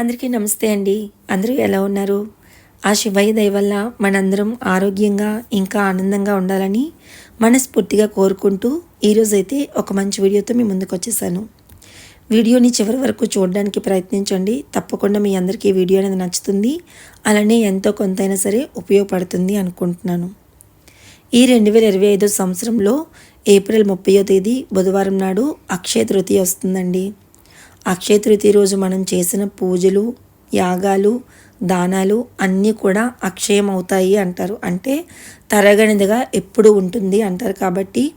అందరికీ నమస్తే అండి. అందరూ ఎలా ఉన్నారు? ఆ శివయ్య దయ వల్ల మనందరం ఆరోగ్యంగా ఇంకా ఆనందంగా ఉండాలని మనస్ఫూర్తిగా కోరుకుంటూ ఈరోజైతే ఒక మంచి వీడియోతో మీ ముందుకు వచ్చేసాను. వీడియోని చివరి వరకు చూడడానికి ప్రయత్నించండి. తప్పకుండా మీ అందరికీ వీడియో అనేది నచ్చుతుంది. అలానే ఎంతో కొంతైనా సరే ఉపయోగపడుతుంది అనుకుంటున్నాను. ఈ రెండు వేల ఇరవై ఐదో సంవత్సరంలో ఏప్రిల్ ముప్పయో తేదీ బుధవారం నాడు అక్షయ తృతీయ వస్తుందండి. అక్షయ తృతీయ రోజు మనం చేసిన పూజలు యాగాలు దానాలు అన్నీ కూడా అక్షయం అవుతాయి అంటారు. అంటే తరగనిదిగా ఎప్పుడు ఉంటుంది అంటారు. కాబట్టి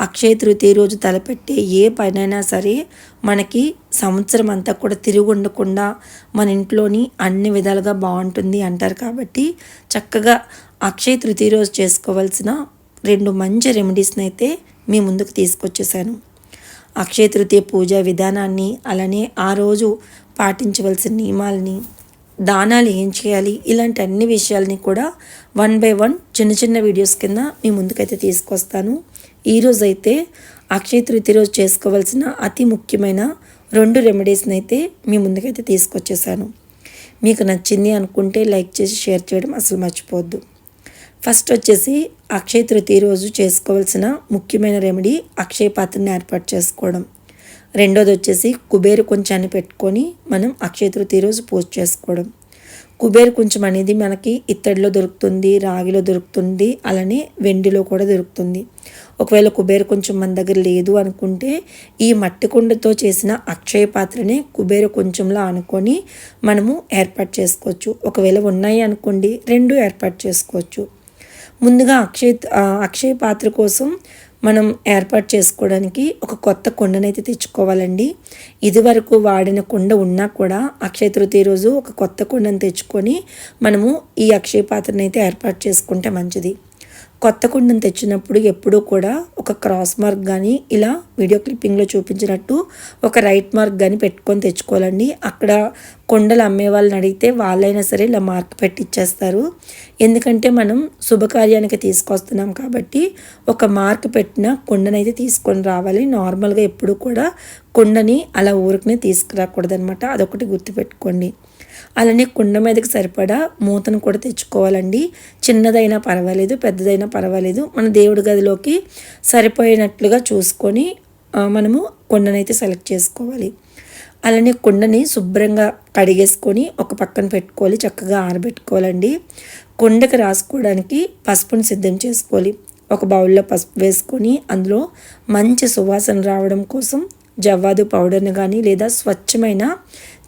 అక్షయ తృతీయ రోజు తలపెట్టే ఏ పనైనా సరే మనకి సంవత్సరం అంతా కూడా తిరిగి ఉండకుండా మన ఇంట్లోని అన్ని విధాలుగా బాగుంటుంది అంటారు. కాబట్టి చక్కగా అక్షయ తృతీయ రోజు చేసుకోవాల్సిన రెండు మంచి రెమెడీస్ని అయితే మీ ముందుకు తీసుకొచ్చేసాను. అక్షయ తృతీయ పూజ విధానాన్ని అలానే ఆ రోజు పాటించవలసిన నియమాలని దానాలు ఏం చేయాలి ఇలాంటి అన్ని విషయాలని కూడా వన్ బై వన్ చిన్న చిన్న వీడియోస్ కింద మీ ముందుకైతే తీసుకొస్తాను. ఈరోజు అయితే అక్షయ తృతీయ రోజు చేసుకోవాల్సిన అతి ముఖ్యమైన రెండు రెమెడీస్ని అయితే మీ ముందుకైతే తీసుకొచ్చేసాను. మీకు నచ్చింది అనుకుంటే లైక్ చేసి షేర్ చేయడం అసలు మర్చిపోవద్దు. ఫస్ట్ వచ్చేసి అక్షయ తృతీయ రోజు చేసుకోవాల్సిన ముఖ్యమైన రెమెడీ అక్షయ పాత్రని ఏర్పాటు చేసుకోవడం. రెండోది వచ్చేసి కుబేరు కొంచాన్ని పెట్టుకొని మనం అక్షయ తృతీయ రోజు పూజ చేసుకోవడం. కుబేరు కొంచెం అనేది మనకి ఇత్తడిలో దొరుకుతుంది రాగిలో దొరుకుతుంది అలానే వెండిలో కూడా దొరుకుతుంది. ఒకవేళ కుబేరు కొంచెం మన దగ్గర లేదు అనుకుంటే ఈ మట్టి కుండతో చేసిన అక్షయ పాత్రనే కుబేరు కొంచెంలా అనుకొని మనము ఏర్పాటు చేసుకోవచ్చు. ఒకవేళ ఉన్నాయి అనుకోండి రెండు ఏర్పాటు చేసుకోవచ్చు. ముందుగా అక్షయ అక్షయ పాత్ర కోసం మనం ఏర్పాటు చేసుకోవడానికి ఒక కొత్త కుండనైతే తెచ్చుకోవాలండి. ఇదివరకు వాడిన కుండ ఉన్నా కూడా అక్షయ తృతీయ రోజు ఒక కొత్త కుండను తెచ్చుకొని మనము ఈ అక్షయ పాత్రను అయితే ఏర్పాటు చేసుకుంటే మంచిది. కొత్త కుండను తెచ్చినప్పుడు ఎప్పుడూ కూడా ఒక క్రాస్ మార్క్ కానీ ఇలా వీడియో క్లిప్పింగ్లో చూపించినట్టు ఒక రైట్ మార్క్ కానీ పెట్టుకొని తెచ్చుకోవాలండి. అక్కడ కొండలు అమ్మే వాళ్ళని అడిగితే వాళ్ళైనా సరే ఇలా మార్క్ పెట్టి ఇచ్చేస్తారు. ఎందుకంటే మనం శుభకార్యానికి తీసుకొస్తున్నాం కాబట్టి ఒక మార్క్ పెట్టిన కొండనైతే తీసుకొని రావాలి. నార్మల్గా ఎప్పుడు కూడా కొండని అలా ఊరికనే తీసుకురాకూడదనమాట అదొకటి గుర్తుపెట్టుకోండి. అలానే కుండ మీదకి సరిపడా మూతను కూడా తెచ్చుకోవాలండి. చిన్నదైనా పర్వాలేదు పెద్దదైనా పర్వాలేదు. మన దేవుడి గదిలోకి సరిపోయినట్లుగా చూసుకొని మనము కుండనైతే సెలెక్ట్ చేసుకోవాలి. అలానే కుండని శుభ్రంగా కడిగేసుకొని ఒక పక్కన పెట్టుకోవాలి చక్కగా ఆరబెట్టుకోవాలండి. కుండకి రాసుకోవడానికి పసుపుని సిద్ధం చేసుకోవాలి. ఒక బౌల్లో పసుపు వేసుకొని అందులో మంచి సువాసన రావడం కోసం జవ్వాదు పౌడర్ని కానీ లేదా స్వచ్ఛమైన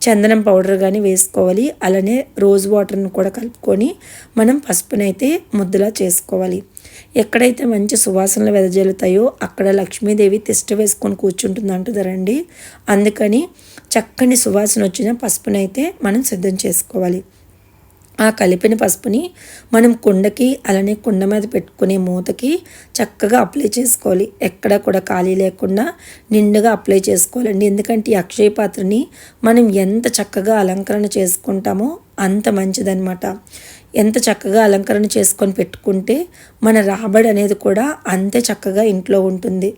చందనం పౌడర్ కానీ వేసుకోవాలి. అలానే రోజ్ వాటర్ని కూడా కలుపుకొని మనం పసుపునైతే ముద్దలా చేసుకోవాలి. ఎక్కడైతే మంచి సువాసనలు వెదజల్లుతాయో అక్కడ లక్ష్మీదేవి తిష్ట వేసుకొని కూర్చుంటుంది అంటున్నారండి అందుకని చక్కని సువాసన వచ్చిన పసుపునైతే మనం సిద్ధం చేసుకోవాలి. ఆ కలిపిన పసుపుని మనం కుండకి అలానే కుండ మీద పెట్టుకునే మూతకి చక్కగా అప్లై చేసుకోవాలి. ఎక్కడ కూడా ఖాళీ లేకుండా నిండుగా అప్లై చేసుకోవాలండి. ఎందుకంటే ఈ అక్షయ పాత్రని మనం ఎంత చక్కగా అలంకరణ చేసుకుంటామో అంత మంచిదనమాట ఎంత చక్కగా అలంకరణ చేసుకొని పెట్టుకుంటే మన రాబడి అనేది కూడా అంతే చక్కగా ఇంట్లో ఉంటుంది.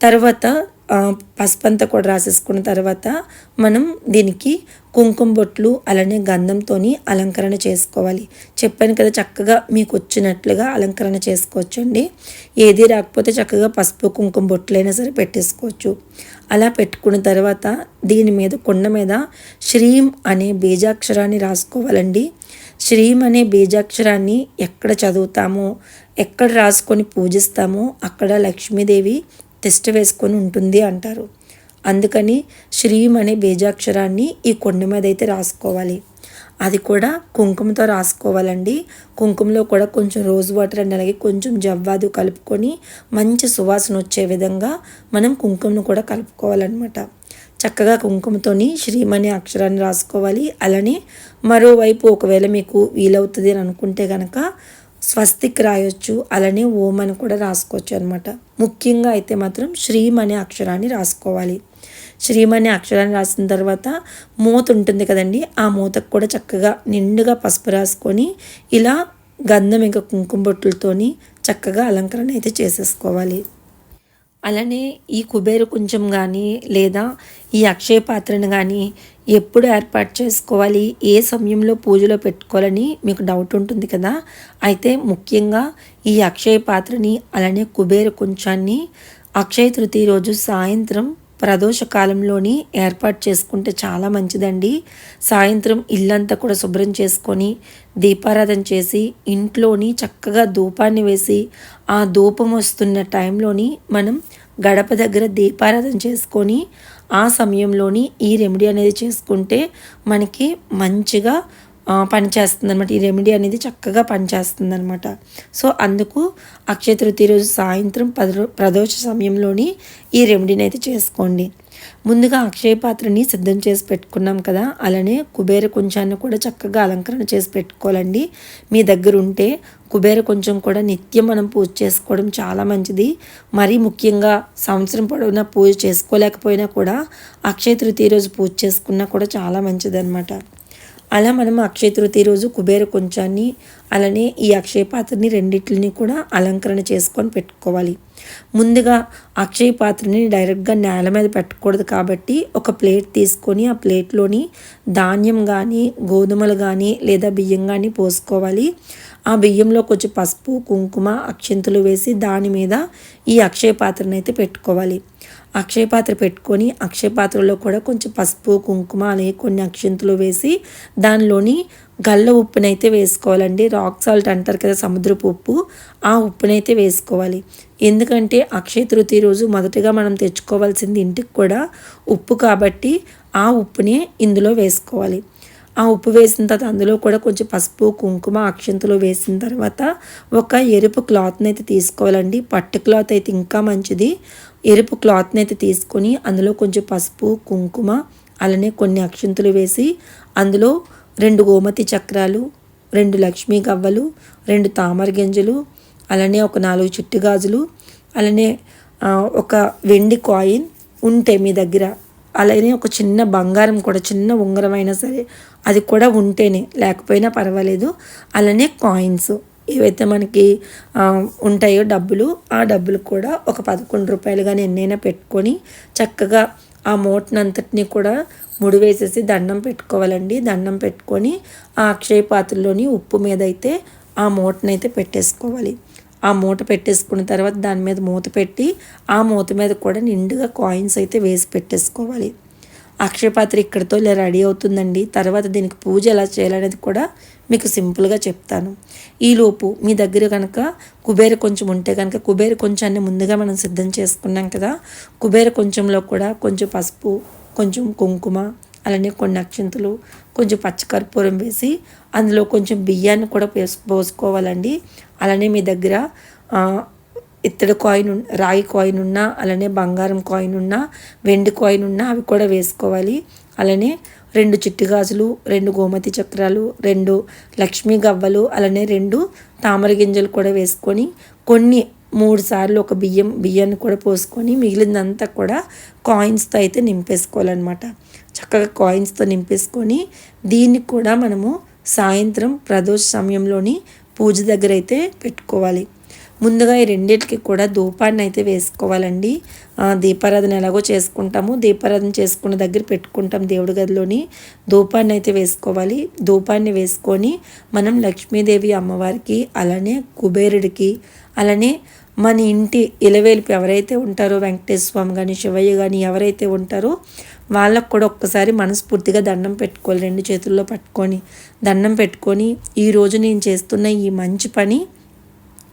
తర్వాత పసుపంతా కూడా రాసేసుకున్న తర్వాత మనం దీనికి కుంకుమ బొట్లు అలానే గంధంతో అలంకరణ చేసుకోవాలి. చెప్పాను కదా చక్కగా మీకు వచ్చినట్లుగా అలంకరణ చేసుకోవచ్చండి. ఏది రాకపోతే చక్కగా పసుపు కుంకుమ బొట్లైనా సరే పెట్టేసుకోవచ్చు. అలా పెట్టుకున్న తర్వాత దీని మీద కొండ మీద శ్రీం అనే బీజాక్షరాన్ని రాసుకోవాలండి. శ్రీం అనే బీజాక్షరాన్ని ఎక్కడ చదువుతామో ఎక్కడ రాసుకొని పూజిస్తామో అక్కడ లక్ష్మీదేవి తిష్ట వేసుకొని ఉంటుంది అంటారు. అందుకని శ్రీం అనే బీజాక్షరాన్ని ఈ కొండ మీద అయితే రాసుకోవాలి. అది కూడా కుంకుమతో రాసుకోవాలండి. కుంకుమలో కూడా కొంచెం రోజ్ వాటర్ అండ్ అలాగే కొంచెం జవ్వాదు కలుపుకొని మంచి సువాసన వచ్చే విధంగా మనం కుంకుమను కూడా కలుపుకోవాలన్నమాట. చక్కగా కుంకుమతోని శ్రీమణి అక్షరాన్ని రాసుకోవాలి. అలానే మరోవైపు ఒకవేళ మీకు వీలవుతుంది అని అనుకుంటే కనుక స్వస్తిక్ రాయొచ్చు అలానే ఓం అని కూడా రాసుకోవచ్చు అనమాట ముఖ్యంగా అయితే మాత్రం శ్రీం అనే అక్షరాన్ని రాసుకోవాలి. శ్రీం అనే అక్షరాన్ని రాసిన తర్వాత మూత ఉంటుంది కదండి ఆ మూతకు కూడా చక్కగా నిండుగా పసుపు రాసుకొని ఇలా గంధం ఇంకా కుంకుమ బొట్టులతోని చక్కగా అలంకరణ అయితే చేసేసుకోవాలి. అలానే ఈ కుబేర కొంచెం కానీ లేదా ఈ అక్షయ పాత్రను కానీ ఎప్పుడు ఏర్పాటు చేసుకోవాలి ఏ సమయంలో పూజలో పెట్టుకోవాలని మీకు డౌట్ ఉంటుంది కదా? అయితే ముఖ్యంగా ఈ అక్షయ పాత్రని అలానే కుబేర కుంచాన్ని అక్షయ తృతీయ రోజు సాయంత్రం ప్రదోష కాలంలోని ఏర్పాటు చేసుకుంటే చాలా మంచిదండి. సాయంత్రం ఇల్లంతా కూడా శుభ్రం చేసుకొని దీపారాధన చేసి ఇంట్లోని చక్కగా ధూపాన్ని వేసి ఆ ధూపం వస్తున్న టైంలోని మనం గడప దగ్గర దీపారాధన చేసుకొని ఆ సమయంలోని ఈ రెమెడీ అనేది చేసుకుంటే మనకి మంచిగా పనిచేస్తుంది అనమాట ఈ రెమెడీ అనేది చక్కగా పనిచేస్తుంది అనమాట సో అందుకు అక్షయ తృతీయ రోజు సాయంత్రం పద ప్రదోష సమయంలోని ఈ రెమెడీని అయితే చేసుకోండి. ముందుగా అక్షయ పాత్రని సిద్ధం చేసి పెట్టుకున్నాం కదా అలానే కుబేర కొంచాన్ని కూడా చక్కగా అలంకరణ చేసి పెట్టుకోవాలండి. మీ దగ్గర ఉంటే కుబేర కొంచెం కూడా నిత్యం మనం పూజ చేసుకోవడం చాలా మంచిది. మరీ ముఖ్యంగా సంవత్సరం పొడవునా పూజ చేసుకోలేకపోయినా కూడా అక్షయ తృతీయ రోజు పూజ చేసుకున్నా కూడా చాలా మంచిది అనమాట అలా మనం అక్షయ తృతీయ రోజు కుబేర కొంచాన్ని అలానే ఈ అక్షయ పాత్రని రెండింటిని కూడా అలంకరణ చేసుకొని పెట్టుకోవాలి. ముందుగా అక్షయ పాత్రని డైరెక్ట్గా నేల మీద పెట్టకూడదు కాబట్టి ఒక ప్లేట్ తీసుకొని ఆ ప్లేట్లోని ధాన్యం కానీ గోధుమలు కానీ లేదా బియ్యం కానీ పోసుకోవాలి. ఆ బియ్యంలో కొంచెం పసుపు కుంకుమ అక్షంతులు వేసి దాని మీద ఈ అక్షయ పాత్రను అయితే పెట్టుకోవాలి. అక్షయ పాత్ర పెట్టుకొని అక్షయ పాత్రలో కూడా కొంచెం పసుపు కుంకుమ అనే కొన్ని అక్షంతులు వేసి దానిలోని గల్ల ఉప్పునైతే వేసుకోవాలండి. రాక్ సాల్ట్ అంటారు కదా సముద్రపు ఉప్పు ఆ ఉప్పునైతే వేసుకోవాలి. ఎందుకంటే అక్షయ తృతీయ రోజు మొదటగా మనం తెచ్చుకోవాల్సింది ఇంటికి కూడా ఉప్పు కాబట్టి ఆ ఉప్పుని ఇందులో వేసుకోవాలి. ఆ ఉప్పు వేసిన తర్వాత అందులో కూడా కొంచెం పసుపు కుంకుమ అక్షంతలు వేసిన తర్వాత ఒక ఎరుపు క్లాత్ని అయితే తీసుకోవాలండి. పట్టు క్లాత్ అయితే ఇంకా మంచిది. ఎరుపు క్లాత్ని అయితే తీసుకొని అందులో కొంచెం పసుపు కుంకుమ అలానే కొన్ని అక్షంతులు వేసి అందులో రెండు గోమతి చక్రాలు రెండు లక్ష్మీ గవ్వలు రెండు తామర గింజలు అలానే ఒక నాలుగు చిట్టు గాజులు అలానే ఒక వెండి కాయిన్ ఉంటే మీ దగ్గర. అలానే ఒక చిన్న బంగారం కూడా చిన్న ఉంగరం అయినా సరే అది కూడా ఉంటేనే లేకపోయినా పర్వాలేదు. అలానే కాయిన్స్ ఏవైతే మనకి ఉంటాయో డబ్బులు ఆ డబ్బులు కూడా ఒక పదకొండు రూపాయలు కానీ ఎన్నైనా పెట్టుకొని చక్కగా ఆ మూటనంతటిని కూడా ముడి వేసేసి దండం పెట్టుకోవాలండి. దండం పెట్టుకొని ఆ అక్షయ పాత్రలోని ఉప్పు మీద అయితే ఆ మూటనైతే పెట్టేసుకోవాలి. ఆ మూట పెట్టేసుకున్న తర్వాత దాని మీద మూత పెట్టి ఆ మూత మీద కూడా నిండుగా కాయిన్స్ అయితే వేసి పెట్టేసుకోవాలి. అక్షయపాత్ర ఇక్కడితో ఇలా రెడీ అవుతుందండి. తర్వాత దీనికి పూజ ఎలా చేయాలనేది కూడా మీకు సింపుల్గా చెప్తాను. ఈలోపు మీ దగ్గర కనుక కుబేర కొంచెం ఉంటే కనుక కుబేర కొంచెాన్ని ముందుగా మనం సిద్ధం చేసుకున్నాం కదా కుబేర కొంచెంలో కూడా కొంచెం పసుపు కొంచెం కుంకుమ అలానే కొన్ని అక్షింతలు కొంచెం పచ్చకర్పూరం వేసి అందులో కొంచెం బియ్యాన్ని కూడా పోసుకోవాలండి. అలానే మీ దగ్గర ఇత్తడి కాయిన్ రాయి కాయిన్ ఉన్నా అలానే బంగారం కాయిన్ ఉన్నా వెండి కాయిన్ ఉన్నా అవి కూడా వేసుకోవాలి. అలానే రెండు చిట్టి గాజులు రెండు గోమతి చక్రాలు రెండు లక్ష్మీ గవ్వలు అలానే రెండు తామర గింజలు కూడా వేసుకొని కొన్ని మూడు సార్లు ఒక బియ్యం బియ్యాన్ని కూడా పోసుకొని మిగిలిందంతా కూడా కాయిన్స్తో అయితే నింపేసుకోవాలన్నమాట. చక్కగా కాయిన్స్తో నింపేసుకొని దీన్ని కూడా మనము సాయంత్రం ప్రదోష సమయంలోని పూజ దగ్గర అయితే పెట్టుకోవాలి. ముందుగా ఈ రెండింటికి కూడా ధూపాన్ని అయితే వేసుకోవాలండి. దీపారాధన ఎలాగో చేసుకుంటాము. దీపారాధన చేసుకున్న దగ్గర పెట్టుకుంటాం దేవుడి గదిలోని. ధూపాన్ని అయితే వేసుకోవాలి. ధూపాన్ని వేసుకొని మనం లక్ష్మీదేవి అమ్మవారికి అలానే కుబేరుడికి అలానే మన ఇంటి ఇలవేలుపు ఎవరైతే ఉంటారో వెంకటేశ్వర స్వామి కానీ శివయ్య కానీ ఎవరైతే ఉంటారో వాళ్ళకు కూడా ఒక్కసారి మనస్ఫూర్తిగా దండం పెట్టుకోవాలి. రెండు చేతుల్లో పట్టుకొని దండం పెట్టుకొని ఈరోజు నేను చేస్తున్న ఈ మంచి పని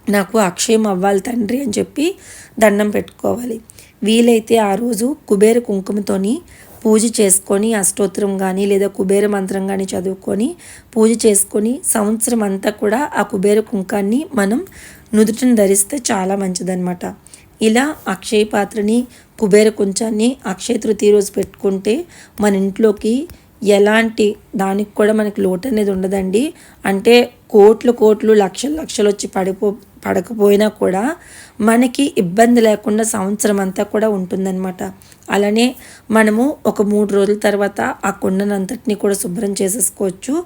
నాకు అక్షయం అవ్వాలి తండ్రి అని చెప్పి దండం పెట్టుకోవాలి. వీలైతే ఆ రోజు కుబేర కుంకుమతోని పూజ చేసుకొని అష్టోత్తరం కానీ లేదా కుబేర మంత్రం కానీ చదువుకొని పూజ చేసుకొని సంవత్సరం అంతా కూడా ఆ కుబేర కుంకాన్ని మనం నుదుటిని ధరిస్తే చాలా మంచిదన్నమాట. ఇలా అక్షయ పాత్రని కుబేర కుంచాన్ని అక్షయ తృతీయ రోజు పెట్టుకుంటే మన ఇంట్లోకి ఎలాంటి దానికి కూడా మనకి లోటు అనేది ఉండదండి. అంటే కోట్లు కోట్లు లక్షలు లక్షలు వచ్చి పడిపో పడకపోయినా కూడా మనకి ఇబ్బంది లేకుండా సంవత్సరం అంతా కూడా ఉంటుందన్నమాట. అలానే మనము ఒక మూడు రోజుల తర్వాత ఆ కుండనంతటిని కూడా శుభ్రం చేసేసుకోవచ్చు.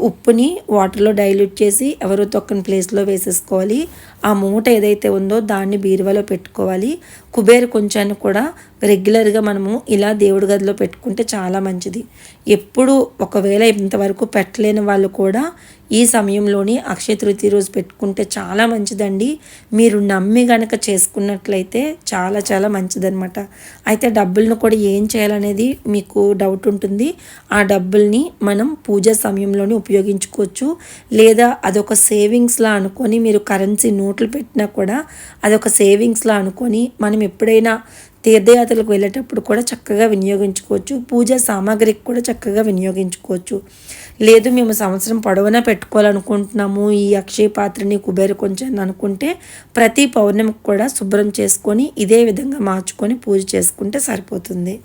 ఉప్పుని వాటర్లో డైల్యూట్ చేసి ఎవరో తొక్కని ప్లేస్లో వేసేసుకోవాలి. ఆ మూట ఏదైతే ఉందో దాన్ని బీరువాలో పెట్టుకోవాలి. కుబేర కొంచాన్ని కూడా రెగ్యులర్గా మనము ఇలా దేవుడి గదిలో పెట్టుకుంటే చాలా మంచిది. ఎప్పుడు ఒకవేళ ఇంతవరకు పెట్టలేని వాళ్ళు కూడా ఈ సమయంలోని అక్షయ తృతీయ రోజు పెట్టుకుంటే చాలా మంచిదండి. మీరు నమ్మి గనక చేసుకున్నట్లయితే చాలా చాలా మంచిదనమాట అయితే డబ్బులను కూడా ఏం చేయాలనేది మీకు డౌట్ ఉంటుంది. ఆ డబ్బుల్ని మనం పూజ సమయంలోనే ఉపయోగించుకోవచ్చు. లేదా అదొక సేవింగ్స్లా అనుకొని మీరు కరెన్సీ నోట్లు పెట్టినా కూడా అదొక సేవింగ్స్లా అనుకొని మనం ఎప్పుడైనా తీర్థయాత్రలకు వెళ్ళేటప్పుడు కూడా చక్కగా వినియోగించుకోవచ్చు. పూజా సామాగ్రికి కూడా చక్కగా వినియోగించుకోవచ్చు. లేదు మేము సంవత్సరం పొడవునా పెట్టుకోవాలనుకుంటున్నాము. ఈ అక్షయ పాత్రని కుబేర కొంచెం అనుకుంటే ప్రతి పౌర్ణమికి కూడా శుభ్రం చేసుకొని ఇదే విధంగా మార్చుకొని పూజ చేసుకుంటే సరిపోతుంది.